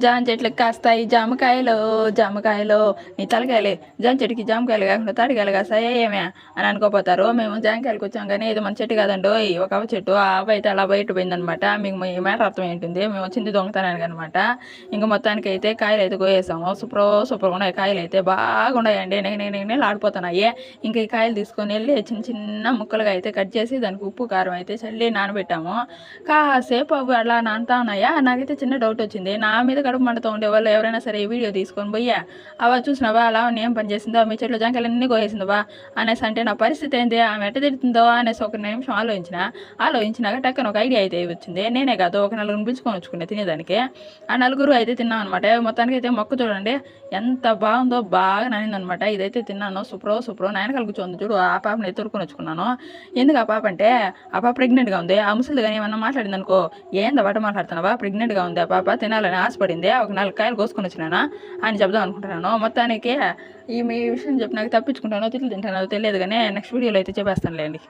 జామ చెట్లకు కాస్తాయి జామకాయలు జామకాయలు నీ తలకాయలే. జామ చెట్టుకి జామకాయలు కాకుండా తాడికాయలు కాస్తాయి ఏమే అని అనుకోపోతారు. మేము జామకాయలకు వచ్చాం కానీ ఇది మన చెట్టు కాదండి. ఈ ఒక చెట్టు ఆ బయట అయితే అలా బయట పోయిందనమాట. మీకు ఈ మ్యాటర్ అర్థం ఏంటుంది? మేము వచ్చింది దొంగతనానికి అనమాట. ఇంకా మొత్తానికి అయితే కాయలు అయితే కోయేసాము సూపర్ సూపర్గా ఉన్నాయి. కాయలు అయితే బాగున్నాయండి. ఉన్నాయండి నెగ ఆడిపోతున్నాయి. ఇంకా ఈ కాయలు తీసుకొని వెళ్ళి చిన్న చిన్న ముక్కలుగా అయితే కట్ చేసి దానికి ఉప్పు కారం అయితే చల్లి నానబెట్టాము. కాసేపు అవి అలా నానుతా ఉన్నాయా? నాకైతే చిన్న డౌట్ వచ్చింది. నా మీద కడుపు మండుతూ ఉండే వాళ్ళు ఎవరైనా సరే ఈ వీడియో తీసుకొని పోయా అవ చూసినావా? అలా ఏం పనిచేసిందో మీ చెట్లు జాంకాయలు అన్నీ కోసేసిందా అనేసి అంటే నా పరిస్థితి ఏంది? ఆమె ఎట్ట తిడుతుందో? అనేసి ఒక నిమిషం ఆలోచించిన. ఆలోచించినాక టక్కన ఒక ఐడియా అయితే వచ్చింది. నేనే కాదు ఒక నలుగురిని పిలుచుకొని వచ్చుకునే తినేదానికి. ఆ నలుగురు అయితే తిన్నాం అనమాట మొత్తానికి అయితే మొక్క చూడండి ఎంత బాగుందో బాగా నానిందనమాట ఇదైతే తిన్నాను సూపరో సూపరో. నాయనకాల కూర్చోంది చూడు ఆ పాపని అయితే వచ్చుకున్నాను. ఎందుకు ఆ పాప అంటే ఆ పాప ప్రెగ్నెంట్గా ఉంది. ఆ ముసలిది కానీ ఏమన్నా మాట్లాడింది అనుకో ఏందా బాట మాట్లాడుతున్నావా? ప్రెగ్నెంట్గా ఉంది ఆ పాప తినాలని పడింది ఒక నాలుగు కాయలు కోసుకొని వచ్చినాను అని చెప్దాం అనుకుంటున్నాను. మొత్తానికి ఈ మీ విషయం చెప్పి నాకు తప్పించుకుంటానో తిట్లు తింటానో తెలియదు కానీ నెక్స్ట్ వీడియోలో అయితే చెప్పేస్తానులేండి.